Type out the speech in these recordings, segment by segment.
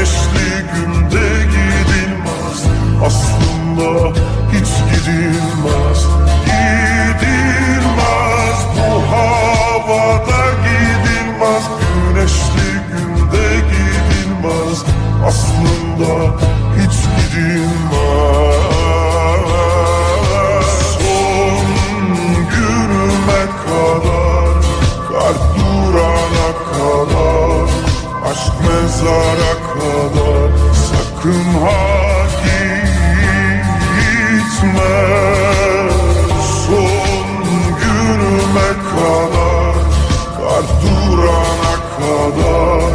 Güneşli günde gidilmez. Aslında hiç gidilmez mezara kadar Sakın ha gitme. Son günüme kadar Kalp durana kadar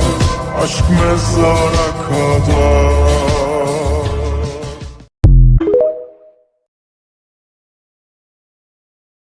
Aşk mezara kadar